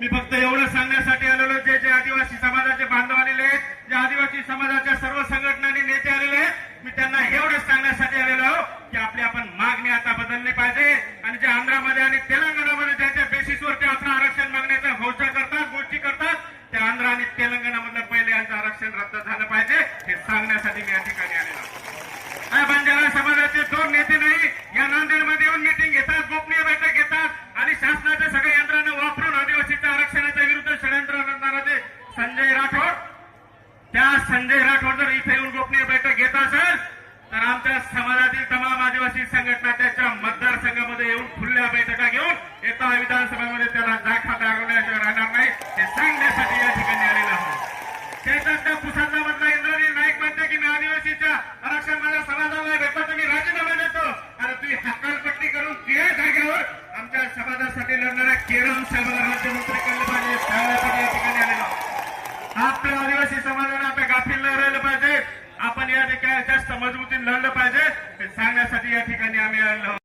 मी फक्त एवढं सांगण्यासाठी आलेलो जे जे आदिवासी समाजाचे बांधव आलेले आहेत जे आदिवासी समाजाच्या सर्व संघटनांनी नेते आलेले आहेत मी त्यांना एवढंच सांगण्यासाठी आलेलो आहो की आपली आपण मागणी आता बदलली पाहिजे आणि जे आंध्रामध्ये आणि तेलंगणामध्ये ज्यांच्या बेसिसवर ते आपलं आरक्षण मागण्याचा घोषणा करतात गोष्टी करतात त्या आंध्र आणि तेलंगणामधलं पहिले यांचं आरक्षण रद्द झालं पाहिजे हे सांगण्यासाठी मी या ठिकाणी आलेलो आहे. हा बंजारा समाजाचे दोन नेते नाही या नांदेडमध्ये येऊन मिटिंग घेतात गोपनीय बैठक घेतात आणि शासनाच्या सगळ्या यंत्रणा वापरून आदिवासीच्या आरक्षणाच्या विरुद्ध षडयंत्र रचणारा ते संजय राठोड त्या संजय राठोड जर इथे येऊन गोपनीय बैठक घेत असेल तर आमच्या समाजातील तमाम आदिवासी संघटना त्याच्या मतदारसंघामध्ये येऊन खुल्या बैठका घेऊन येता विधानसभेमध्ये त्याला दाखा दाखवण्याशिवाय राहणार नाही हे सांगण्यासाठी या ठिकाणी आलेलं आहोत. त्याच्यात त्या पुसाचा मधला इंद्रनील नाईक म्हणते की मी आदिवासीच्या आरक्षण माझ्या समाजाला भेटतो तुम्ही राजीनामा देतो. आणि तुम्ही हकालपट्टी करून केळ जागेवर आमच्या समाजासाठी लढणाऱ्या केरळ समाजा राज्यमंत्री केलं पाहिजे या ठिकाणी आलेलो आपल्या आदिवासी समाजाला आपल्या गाफील न राहिलं पाहिजे आपण या ठिकाणी जास्त मजबूतीने लढलं पाहिजे हे सांगण्यासाठी या ठिकाणी आम्ही आलेलो